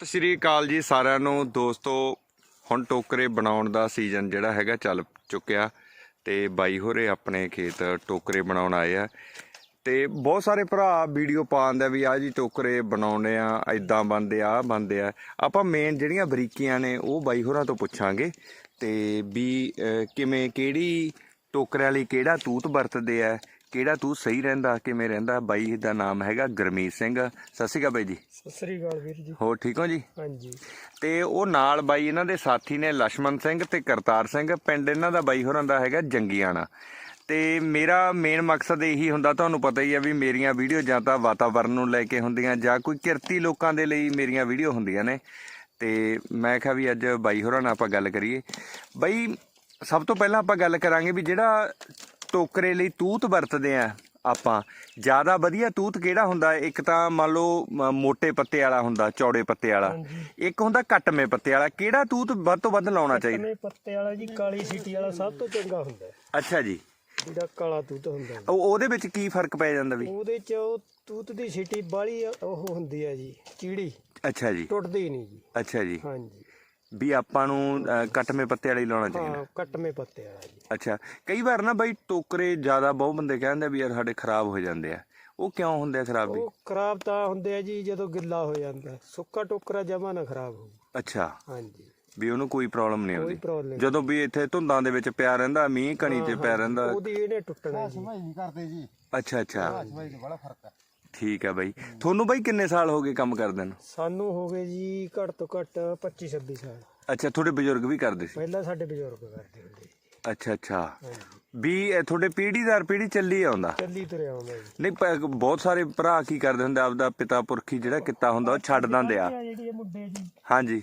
ਸਤਿ ਸ਼੍ਰੀ ਅਕਾਲ ਜੀ ਸਾਰਿਆਂ ਨੂੰ। ਦੋਸਤੋ, ਹੁਣ ਟੋਕਰੇ ਬਣਾਉਣ ਦਾ ਸੀਜ਼ਨ ਜਿਹੜਾ ਹੈਗਾ ਚੱਲ ਚੁੱਕਿਆ ਤੇ ਬਾਈ ਹੋਰੇ ਆਪਣੇ ਖੇਤ ਟੋਕਰੇ ਬਣਾਉਣ ਆਏ ਆ। ਤੇ ਬਹੁਤ ਸਾਰੇ ਭਰਾ ਵੀਡੀਓ ਪਾਉਂਦੇ ਆ ਵੀ ਆ ਜੀ ਟੋਕਰੇ ਬਣਾਉਣੇ ਆ ਐਦਾਂ ਬੰਦੇ ਆ ਬੰਦੇ ਆ। ਆਪਾਂ ਮੇਨ ਜਿਹੜੀਆਂ ਬਰੀਕੀਆਂ ਨੇ ਉਹ ਬਾਈ ਹੋਰਾਂ ਤੋਂ ਪੁੱਛਾਂਗੇ ਤੇ ਵੀ ਕਿਵੇਂ, ਕਿਹੜੀ ਟੋਕਰਿਆਂ ਲਈ ਕਿਹੜਾ ਤੂਤ ਵਰਤਦੇ ਆ ਕਿਹੜਾ ਤੂੰ ਸਹੀ ਰਹਿੰਦਾ ਕਿਵੇਂ ਰਹਿੰਦਾ? ਬਾਈ ਦਾ ਨਾਮ ਹੈਗਾ ਗਰਮੀਤ ਸਿੰਘ। ਸਤਿ ਸ਼੍ਰੀ ਅਕਾਲ ਬਾਈ ਜੀ। ਸਤਿ ਸ਼੍ਰੀ ਅਕਾਲ ਵੀਰ ਜੀ। ਹੋਰ ਠੀਕ ਹੋ ਜੀ? ਹਾਂਜੀ। ਤੇ ਉਹ ਨਾਲ ਬਾਈ ਇਹਨਾਂ ਦੇ ਸਾਥੀ ਨੇ ਲక్ష్మణ ਸਿੰਘ ਤੇ ਕਰਤਾਰ ਸਿੰਘ। ਪਿੰਡ ਇਹਨਾਂ ਦਾ ਬਾਈ ਹੋਰਾਂ ਦਾ ਹੈਗਾ ਜੰਗੀਆਣਾ। ਤੇ ਮੇਰਾ ਮੇਨ ਮਕਸਦ ਇਹੀ ਹੁੰਦਾ ਤੁਹਾਨੂੰ ਪਤਾ ਹੀ ਆ ਵੀ ਮੇਰੀਆਂ ਵੀਡੀਓ ਜਾਂ ਤਾਂ ਵਾਤਾਵਰਨ ਨੂੰ ਲੈ ਕੇ ਹੁੰਦੀਆਂ ਜਾਂ ਕੋਈ ਕਿਰਤੀ ਲੋਕਾਂ ਦੇ ਲਈ ਮੇਰੀਆਂ ਵੀਡੀਓ ਹੁੰਦੀਆਂ ਨੇ। ਤੇ ਮੈਂ ਕਿਹਾ ਵੀ ਅੱਜ ਬਾਈ ਹੋਰਾਂ ਨਾਲ ਆਪਾਂ ਗੱਲ ਕਰੀਏ। ਬਾਈ ਸਭ ਤੋਂ ਪਹਿਲਾਂ ਆਪਾਂ ਗੱਲ ਕਰਾਂਗੇ ਵੀ ਜਿਹੜਾ ਟੋਕਰੇ ਲਈ ਤੂਤ ਵਰਤਦੇ ਆ ਆਪਾਂ। ਜ਼ਿਆਦਾ ਵਧੀਆ ਤੂਤ ਕਿਹੜਾ ਹੁੰਦਾ? ਇੱਕ ਤਾਂ ਮੰਨ ਲਓ ਮੋٹے ਪੱਤੇ ਵਾਲਾ ਹੁੰਦਾ ਚੌੜੇ ਪੱਤੇ ਵਾਲਾ। ਇੱਕ ਹੁੰਦਾ ਕੱਟਵੇਂ ਪੱਤੇ ਵਾਲਾ। ਕਿਹੜਾ ਤੂਤ ਵੱਧ ਤੋਂ ਵੱਧ ਲਾਉਣਾ ਚਾਹੀਦਾ? ਕਨੇ ਪੱਤੇ ਵਾਲਾ ਜੀ ਕਾਲੀ ਸੀਟੀ ਵਾਲਾ ਸਭ ਤੋਂ ਚੰਗਾ ਹੁੰਦਾ। ਹੈ। ਅੱਛਾ ਜੀ। ਜਿਹੜਾ ਕਾਲਾ ਤੂਤ ਹੁੰਦਾ। ਉਹ ਉਹਦੇ ਵਿੱਚ ਕੀ ਫ਼ਰਕ ਪੈ ਜਾਂਦਾ ਵੀ? ਉਹਦੇ ਚ ਉਹ ਤੂਤ ਦੀ ਸੀਟੀ ਬਾਲੀ ਉਹ ਹੁੰਦੀ ਹੈ ਜੀ ਚੀੜੀ। ਅੱਛਾ ਜੀ। ਟੁੱਟਦੀ ਨਹੀਂ ਜੀ। ਅੱਛਾ ਜੀ। ਹਾਂਜੀ। ਵੀ ਆਪਾਂ ਨੂੰ ਅ, ਕੱਟਵੇਂ ਪੱਤੇ ਵਾਲਾ ਲਾਉਣਾ ਚਾਹੀਦਾ। ਹਾਂ ਕੱਟਵੇਂ ਪੱਤੇ ਵਾਲਾ ਜੀ। ਅੱਛਾ ਕਈ ਵਾਰ ਨਾ ਬਾਈ ਟੋਕਰੇ ਜ਼ਿਆਦਾ ਬਹੁਤ ਬੰਦੇ ਕਹਿੰਦੇ ਵੀ ਯਾਰ ਸਾਡੇ ਖਰਾਬ ਹੋ ਜਾਂਦੇ ਆ। ਉਹ ਕਿਉਂ ਹੁੰਦੇ ਆ ਖਰਾਬ ਵੀ? ਉਹ ਖਰਾਬ ਤਾਂ ਹੁੰਦੇ ਆ ਜੀ ਜਦੋਂ ਗਿੱਲਾ ਹੋ ਜਾਂਦਾ। ਸੁੱਕਾ ਟੋਕਰਾ ਜਮਾ ਨਾ ਖਰਾਬ ਹੋ ਅੱਛਾ। ਹਾਂਜੀ। ਵੀ ਉਹਨੂੰ ਕੋਈ ਪ੍ਰੋਬਲਮ ਨਹੀਂ ਕੋਈ ਆਉਂਦੀ ਪ੍ਰੋਬਲਮ ਜਦੋਂ ਵੀ ਇੱਥੇ ਧੁੰਦਾਂ ਦੇ ਵਿੱਚ ਪਿਆ ਰਹਿੰਦਾ ਮੀਂਹ ਕਣੀ ਤੇ ਪਿਆ ਰਹਿੰਦਾ। ਉਹਦੀ ਇਹਨੇ ਟੁੱਟਣਾ ਜੀ। ਸਫ਼ਾਈ ਨਹੀਂ ਕਰਦੇ ਜੀ। ਅੱਛਾ ਅੱਛਾ। ਠੀਕ ਹੈ ਬਾਈ। ਤੁਹਾਨੂੰ ਬਾਈ ਕਿੰਨੇ ਸਾਲ ਹੋ ਗਏ ਕੰਮ ਕਰਦੇ ਨੂੰ? ਸਾਨੂੰ ਹੋ ਗਏ ਜੀ ਘੱਟ ਤੋਂ ਘੱਟ 25 26 ਸਾਲ। ਅੱਛਾ ਤੁਹਾਡੇ ਬਜ਼ੁਰਗ ਵੀ ਕਰਦੇ ਸੀ? ਪਹਿਲਾਂ ਸਾਡੇ ਬਜ਼ੁਰਗ ਕਰਦੇ ਹੁੰਦੇ ਸੀ। ਅੱਛਾ ਅੱਛਾ। ਵੀ ਇਹ ਤੁਹਾਡੇ ਪੀੜ੍ਹੀ ਦਰ ਪੀੜ੍ਹੀ ਚੱਲੀ ਆਉਂਦਾ? ਚੱਲੀ ਤੁਰਿਆ ਆਉਂਦਾ ਜੀ। ਨਹੀਂ ਪ- ਬਹੁਤ ਸਾਰੇ ਭਰਾ ਕੀ ਕਰਦੇ ਹੁੰਦੇ ਆਪਦਾ ਪਿਤਾ ਪੁਰਖੀ ਜਿਹੜਾ ਕਿੱਤਾ ਹੁੰਦਾ ਉਹ ਛੱਡ ਦਿੰਦੇ ਆ। ਇਹ ਜਿਹੜੀ ਇਹ ਮੁੰਡੇ ਜੀ ਹਾਂਜੀ।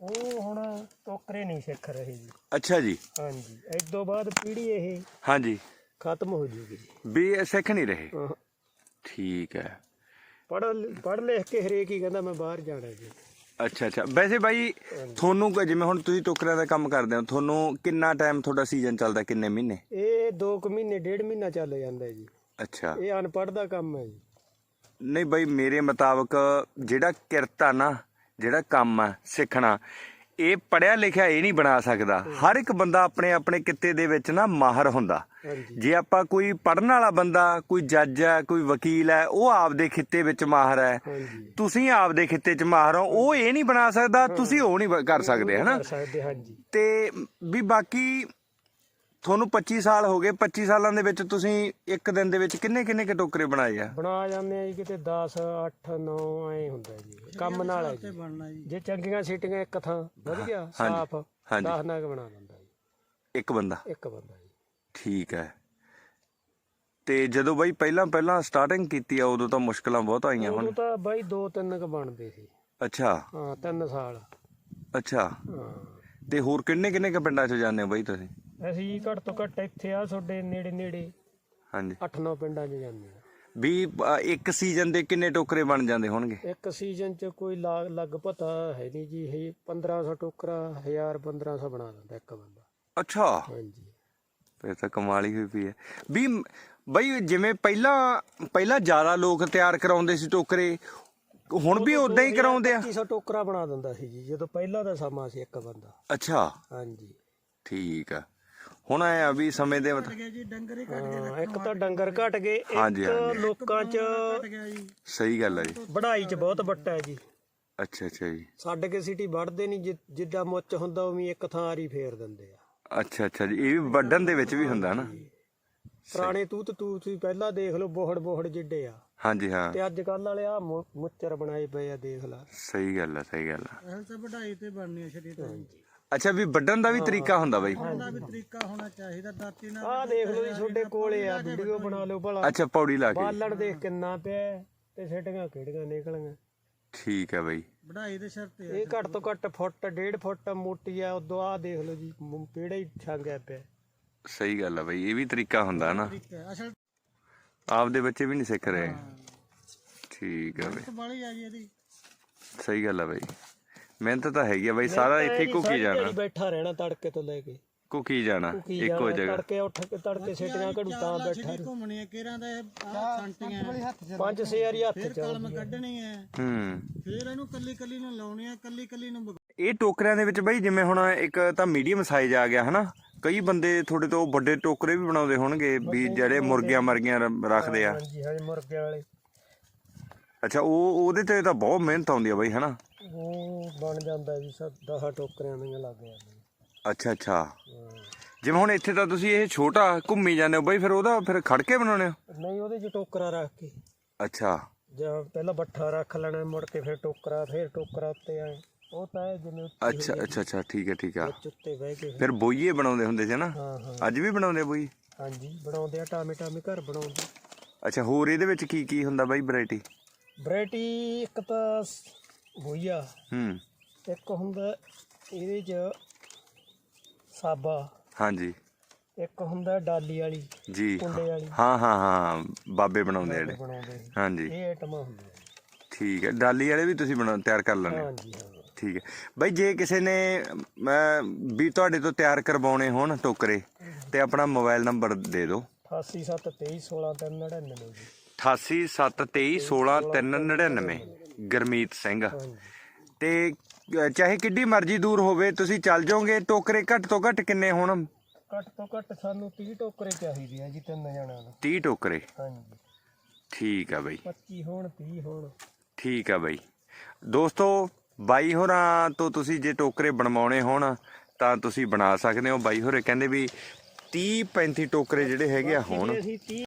ਉਹ ਹੁਣ ਟੋਕਰੇ ਨਹੀਂ ਸਿੱਖ ਰਹੇ ਜੀ। ਅੱਛਾ ਜੀ। ਹਾਂਜੀ। ਇਸ ਤੋਂ ਬਾਅਦ ਪੀੜ੍ਹੀ ਇਹ ਹਾਂਜੀ। ਖਤਮ ਹੋ ਜੂਗੀ ਜੀ। ਵੀ ਇਹ ਸਿੱਖ ਨਹੀਂ ਰਹੇ। ਠੀਕ ਹੈ। ਪੜ ਪੜ ਲਿਖ ਕੇ ਹਰੇਕ ਹੀ ਕਹਿੰਦਾ ਮੈਂ ਬਾਹਰ ਜਾਣਾ ਜੀ। ਅੱਛਾ ਅੱਛਾ। ਵੈਸੇ ਬਾਈ ਤੁਹਾਨੂੰ ਜਿਵੇਂ ਹੁਣ ਤੁਸੀਂ ਟੋਕਰਿਆਂ ਦਾ ਕੰਮ ਕਰਦੇ ਹੋ ਤੁਹਾਨੂੰ ਕਿੰਨਾ ਟਾਈਮ ਤੁਹਾਡਾ ਸੀਜ਼ਨ ਚੱਲਦਾ ਕਿੰਨੇ ਮਹੀਨੇ? ਇਹ 2 ਕੁ ਮਹੀਨੇ ਡੇਢ ਮਹੀਨਾ ਚੱਲ ਜਾਂਦਾ ਜੀ। ਅੱਛਾ। ਇਹ ਅਨਪੜ੍ਹ ਦਾ ਕੰਮ ਹੈ ਜੀ। ਨਹੀਂ ਬਾਈ ਮੇਰੇ ਮੁਤਾਬਕ ਜਿਹੜਾ ਕਿਰਤ ਆ ਨਾ ਜਿਹੜਾ ਕੰਮ ਆ ਸਿੱਖਣਾ ਇਹ ਪੜਿਆ ਲਿਖਿਆ ਇਹ ਨਹੀਂ ਬਣਾ ਸਕਦਾ। ਹਰ ਇੱਕ ਬੰਦਾ ਆਪਣੇ ਆਪਣੇ ਕਿੱਤੇ ਦੇ ਵਿੱਚ ਨਾ ਮਾਹਰ ਹੁੰਦਾ। ਜੇ ਆਪਾਂ ਕੋਈ ਪੜਨ ਵਾਲਾ ਬੰਦਾ ਕੋਈ ਜੱਜ ਹੈ ਕੋਈ ਵਕੀਲ ਹੈ ਉਹ ਆਪਦੇ ਖਿੱਤੇ ਵਿੱਚ ਮਾਹਰ ਹੈ। ਤੁਸੀਂ ਆਪਦੇ ਖਿੱਤੇ 'ਚ ਮਾਹਰ ਹੋ ਉਹ ਇਹ ਨਹੀਂ ਬਣਾ ਸਕਦਾ ਤੁਸੀਂ ਉਹ ਨਹੀਂ ਕਰ ਸਕਦੇ ਹਨਾ? ਤੇ ਵੀ ਬਾਕੀ ਤੁਹਾਨੂੰ 25 ਸਾਲ ਹੋ ਗਏ 25 ਸਾਲਾਂ ਦੇ ਵਿੱਚ ਤੁਸੀਂ ਇੱਕ ਦਿਨ ਦੇ ਵਿੱਚ ਕਿੰਨੇ ਕਿੰਨੇ ਕੁ ਟੋਕਰੇ ਬਣਾਏ ਆ? ਬਣਾ ਜਾਂਦੇ ਆ ਜੀ ਕਿਤੇ 10 8 9 ਐ ਹੁੰਦਾ ਜੀ। ਕੰਮ ਨਾਲ ਹੈ ਜੀ। ਜੇ। ਚੰਗੀਆਂ ਸੀਟੀਆਂ ਇੱਕ ਥਾਂ ਵਧੀਆ ਸਾਫ਼ ਹਾਂਜੀ। 10 ਨਾਗ ਬਣਾ ਦਿੰਦਾ ਜੀ। ਇੱਕ ਬੰਦਾ? ਇੱਕ ਬੰਦਾ ਜੀ। ਠੀਕ ਹੈ। ਤੇ ਜਦੋਂ ਬਾਈ ਪਹਿਲਾਂ ਪਹਿਲਾਂ ਸਟਾਰਟਿੰਗ ਕੀਤੀ ਆ ਉਦੋਂ ਤਾਂ ਮੁਸ਼ਕਲਾਂ ਬਹੁਤ ਆਈਆਂ ਹੁਣ। ਉਦੋਂ ਤਾਂ ਬਾਈ ਦੋ ਤਿੰਨ ਕ ਬਣਦੇ ਸੀ। ਅੱਛਾ। ਹਾਂ ਤਿੰਨ ਸਾਲ। ਅੱਛਾ। ਤੇ ਹੋਰ ਕਿੰਨੇ ਕਿੰਨੇ ਕ ਪਿੰਡਾਂ 'ਚ ਜਾਂਦੇ ਹੋ ਬਾਈ ਤੁਸੀਂ? ਅਸੀਂ ਘੱਟ ਤੋਂ ਘੱਟ ਇੱਥੇ ਆ ਤੁਹਾਡੇ ਨੇੜੇ ਨੇੜੇ। ਹਾਂਜੀ। 8-9 ਪਿੰਡਾਂ 'ਚ ਜਾਂਦੇ ਆ। ਵੀ ਅ, ਇੱਕ ਸੀਜ਼ਨ ਦੇ ਕਿੰਨੇ ਟੋਕਰੇ ਬਣ ਜਾਂਦੇ ਹੋਣਗੇ? ਇੱਕ ਸੀਜ਼ਨ 'ਚ ਕੋਈ ਲਾ- ਲੱਗ ਪਤਾ ਹੈ ਨਹੀਂ ਜੀ ਇਹ 1500 ਟੋਕਰਾ 1000 1500 ਬਣਾ ਦਿੰਦਾ ਇੱਕ ਬੰਦਾ। ਅੱਛਾ। ਹਾਂਜੀ। ਫਿਰ ਤਾਂ ਕਮਾਲ ਹੀ ਹੋਈ ਪਈ ਹੈ। ਵੀ ਮ- ਬਈ ਜਿਵੇਂ ਪਹਿਲਾਂ ਪਹਿਲਾਂ ਜ਼ਿਆਦਾ ਲੋਕ ਤਿਆਰ ਕਰਾਉਂਦੇ ਸੀ ਟੋਕਰੇ ਹੁਣ ਵੀ ਉਦਾਂ ਹੀ ਕਰਾਉਂਦੇ ਆ? 2500 ਟੋਕਰਾ ਬਣਾ ਦਿੰਦਾ ਸੀ ਜੀ ਜਦੋਂ ਪਹਿਲਾਂ ਦਾ ਸਮਾਂ ਸੀ ਇੱਕ ਬੰਦਾ। ਅੱਛਾ। ਹਾਂਜੀ। ਠੀਕ ਆ। ਹੁਣ ਆਇਆ ਵੀ ਸਮੇਂ ਦੇ ਹਾਂ, ਇੱਕ ਤਾਂ ਡੰਗਰ ਘਟ ਗਏ ਹਾਂਜੀ, ਇੱਕ ਹਾਂਜੀ। ਲੋਕਾਂ 'ਚ ਸਹੀ ਗੱਲ ਹੈ ਜੀ। ਵਢਾਈ 'ਚ ਬਹੁਤ ਵੱਟਾ ਹੈ ਜੀ। ਅੱਛਾ ਅੱਛਾ ਜੀ। ਛੱਡ ਕੇ ਸਿਟੀ ਵੜਦੇ ਨਹੀਂ ਜਿ- ਜਿੱਦਾਂ ਮੁੱਚ ਹੁੰਦਾ ਉਵੇਂ ਇੱਕ ਥਾਂ ਆਰੀ ਫੇਰ ਦਿੰਦੇ ਆ। ਅੱਛਾ ਅੱਛਾ ਜੀ ਇਹ ਵੀ ਵੱਢਣ ਦੇ ਵਿੱਚ ਵੀ ਹੁੰਦਾ ਨਾ। ਪੁਰਾਣੇ ਤੂਤ ਤੂਤ ਸੀ ਪਹਿਲਾਂ ਦੇਖ ਲਓ ਬੋਹੜ ਬੋਹੜ ਜਿੱਡੇ ਆ। ਹਾਂਜੀ ਹਾਂ। ਤੇ ਅੱਜ ਕੱਲ ਵਾਲੇ ਆ ਮੁੱਚਰ ਬਣਾਏ ਪਏ ਆ ਦੇਖ ਲੈ। ਸਹੀ ਗੱਲ ਹੈ ਸਹੀ ਗੱਲ ਹੈ ਇਹ ਤਾਂ ਵਢਾਈ ਤੇ ਬਣਨੀ ਹੈ ਸ਼ਰੀਰ ਤੇ। ਅੱਛਾ ਵੀ ਵੱਢਣ ਦਾ ਵੀ ਤਰੀਕਾ ਹੁੰਦਾ ਬਾਈ। ਦਾ ਵੀ ਤਰੀਕਾ ਹੋਣਾ ਚਾਹੀਦਾ ਦਾਤੀ ਨਾਲ ਆਹ ਦੇਖ ਲਓ ਜੀ ਤੁਹਾਡੇ ਕੋਲੇ ਆ ਵੀਡੀਓ ਬਣਾ ਲਓ ਭਲਾ। ਅੱਛਾ ਪੌੜੀ ਲਾ ਕੇ। ਬਾਲਣ ਦੇਖ ਕਿੰਨਾ ਪਿਆ ਹੈ ਤੇ ਛੇਟੀਆਂ ਕਿਹੜੀਆਂ ਨਿਕਲੀਆਂ। ਠੀਕ ਹੈ ਬਾਈ। ਵਢਾਈ ਦੇ ਸਿਰ ਤੇ ਇਹ ਘੱਟ ਤੋਂ ਘੱਟ ਫੁੱਟ ਡੇਢ ਫੁੱਟ ਮੋਟੀ ਆ ਉਦੋਂ ਆ ਦੇਖ ਲਓ ਜੀ ਮ- ਪੇੜਾ ਹੀ ਛਾਂਗਿਆ ਪਿਆ। ਸਹੀ ਗੱਲ ਹੈ ਬਾਈ ਇਹ ਵੀ ਤਰੀਕਾ ਹੁੰਦਾ ਨਾ। ਤਰੀਕਾ ਅਸਲ ਆਪਦੇ ਬੱਚੇ ਵੀ ਨਹੀਂ ਸਿੱਖ ਰਹੇ। ਠੀਕ ਹੈ ਬਾਈ। ਆ ਜੀ ਇਹਦੀ। ਸਹੀ ਗੱਲ ਹੈ ਬਾਈ। ਮਿਹਨਤ ਤਾਂ ਹੈਗੀ ਆ ਬਾਈ ਸਾਰਾ ਇੱਥੇ ਘੁੱਕੀ ਜਾਣਾ। ਬੈਠਾ ਰਹਿਣਾ ਤੜਕੇ ਤੋਂ ਲੈ ਕੇ। ਕੁਕੀ ਜਾਣਾ ਇੱਕੋ ਜਗ੍ਹਾ। ਤੜਕੇ ਉੱਠ ਕੇ ਤੜਕੇ ਸਿੱਟੀਆਂ ਘੜੂ ਤਾਂ ਬੈਠਾ ਛੜੀ ਘੁੰਮਣੀ ਹੈ ਕਿਰਾਂ ਦਾ ਆ। ਸੰਟੀਆਂ ਪੰਜ ਛੇ ਵਾਰੀ ਹੱਥ ਚ ਕਲਮ ਕੱਢਣੀ ਹੈ ਹੂੰ। ਫਿਰ ਇਹਨੂੰ ਕੱਲੀ ਕੱਲੀ ਨੂੰ ਲਾਉਣੀ ਹੈ ਕੱਲੀ ਕੱਲੀ ਨੂੰ ਇਹ ਟੋਕਰਿਆਂ ਦੇ ਵਿੱਚ ਬਈ ਜਿਵੇਂ ਹੁਣ ਇੱਕ ਤਾਂ ਮੀਡੀਅਮ ਸਾਈਜ਼ ਆ ਗਿਆ ਹਨਾ? ਕਈ ਬੰਦੇ ਥੋੜੇ ਤੋਂ ਵੱਡੇ ਟੋਕਰੇ ਵੀ ਬਣਾਉਂਦੇ ਹੋਣਗੇ ਵੀ ਜਿਹੜੇ ਮੁਰਗੀਆਂ ਮਰਗੀਆਂ ਰੱਖਦੇ ਆ। ਹਾਂਜੀ ਹਾਂਜੀ ਮੁਰਗਿਆਂ ਵਾਲੇ। ਅੱਛਾ ਉਹ ਉਹਦੇ ਤੇ ਤਾਂ ਬਹੁਤ ਮਿਹਨਤ ਆਉਂਦੀ ਆ ਬਈ ਹਨਾ? ਉਹ ਬਣ ਜਾਂਦਾ ਜੀ ਸਭ 10 ਟੋਕਰਿਆਂ ਦੀਆਂ ਲੱਗ ਜਾਂਦੀਆਂ। ਅੱਛਾ ਅੱਛਾ। ਜਿਵੇਂ ਹੁਣ ਇੱਥੇ ਤਾਂ ਤੁਸੀਂ ਇਹ ਛੋਟਾ ਘੁੰਮੀ ਜਾਂਦੇ ਹੋ ਬਈ ਫਿਰ ਉਹਦਾ ਫਿਰ ਖੜ ਕੇ ਬਣਾਉਣੇ ਹੋ? ਨਹੀਂ ਉਹਦੇ ਚ ਟੋਕਰਾ ਰੱਖ ਕੇ। ਅੱਛਾ। ਜਾਂ ਪਹਿਲਾਂ ਬੱਠਾ ਰੱਖ ਲੈਣਾ ਮੁੜ ਕੇ ਫਿਰ ਟੋਕਰਾ ਫਿਰ ਟੋਕਰਾ ਉੱਤੇ ਆਏ ਉਹ ਤਾਂ ਹੈ ਜਿਵੇਂ ਅੱਛਾ ਅੱਛਾ ਅੱਛਾ ਠੀਕ ਹੈ ਠੀਕ ਆ। ਵਿੱਚ ਉੱਤੇ ਬਹਿ ਕੇ ਫਿਰ ਬੋਈਏ ਬਣਾਉਂਦੇ ਹੁੰਦੇ ਸੀ ਨਾ? ਹਾਂ ਹਾਂ। ਅੱਜ ਵੀ ਬਣਾਉਂਦੇ ਬੋਈ? ਹਾਂਜੀ ਬਣਾਉਂਦੇ ਆ ਟਾਮੇ ਟਾਮੇ ਘਰ ਬਣਾਉਂਦੇ। ਅੱਛਾ ਹੋਰ ਇਹਦੇ ਵਿੱਚ ਕੀ ਕੀ ਹੁੰਦਾ ਬਾਈ ਵੈਰਾਈਟੀ ਵੈਰਾਈਟੀ ਇੱਕ ਤਾਂ ਭੁਈਆ ਹੂੰ। ਇੱਕ ਹੁੰਦਾ ਇਹਦੇ ਚ ਸਾਬਾ ਹਾਂਜੀ। ਇੱਕ ਹੁੰਦਾ ਡਾਲੀ ਵਾਲੀ ਜੀ। ਕੁੰਡੇ ਵਾਲੀ। ਹਾਂ ਹਾਂ ਹਾਂ ਬਾਬੇ ਬਣਾਉਂਦੇ ਜਿਹੜੇ। ਬਣਾਉਂਦੇ ਸੀ। ਹਾਂਜੀ। ਇਹ ਆਈਟਮਾਂ ਹੁੰਦੀਆਂ ਠੀਕ ਹੈ। ਡਾਲੀ ਵਾਲੇ ਵੀ ਤੁਸੀਂ ਬਣਾ ਤਿਆਰ ਕਰ ਲੈਂਦੇ ਹੋ? ਹਾਂਜੀ ਹਾਂ। ਠੀਕ ਹੈ। ਬਾਈ ਜੇ ਕਿਸੇ ਨੇ ਮੈਂ ਵੀ ਤੁਹਾਡੇ ਤੋਂ ਤਿਆਰ ਕਰਵਾਉਣੇ ਹੋਣ ਟੋਕਰੇ ਤੇ ਆਪਣਾ ਮੋਬਾਈਲ ਨੰਬਰ ਦੇ ਦਿਓ। 87231699 ਜੀ। 8873216399 ਗਰਮੀਤ ਸਿੰਘ। ਤੇ ਅ, ਚਾਹੇ ਕਿੱਡੀ ਮਰਜ਼ੀ ਦੂਰ ਹੋਵੇ ਤੁਸੀਂ ਚੱਲ ਜਾਓਗੇ ਟੋਕਰੇ ਘੱਟ ਤੋਂ ਘੱਟ ਕਿੰਨੇ ਹੋਣ? ਘੱਟ ਤੋਂ ਘੱਟ ਸਾਨੂੰ 30 ਟੋਕਰੇ ਚਾਹੀਦੇ ਆ ਜੀ ਤਿੰਨ ਜਣਿਆਂ ਦਾ 30 ਟੋਕਰੇ? ਹਾਂਜੀ। ਠੀਕ ਆ ਬਾਈ। 25 ਹੋਣ 30 ਹੋਣ। ਠੀਕ ਆ ਬਾਈ। ਦੋਸਤੋ ਬਾਈ ਹੋਰਾਂ ਤੋਂ ਤੁਸੀਂ ਜੇ ਟੋਕਰੇ ਬਣਵਾਉਣੇ ਹੋਣ ਤਾਂ ਤੁਸੀਂ ਬਣਾ ਸਕਦੇ ਹੋ। ਬਾਈ ਹੋਰੇ ਕਹਿੰਦੇ ਵੀ 30 35 ਟੋਕਰੇ ਜਿਹੜੇ ਹੈਗੇ ਆ ਹੋਣ। ਅਸੀਂ 30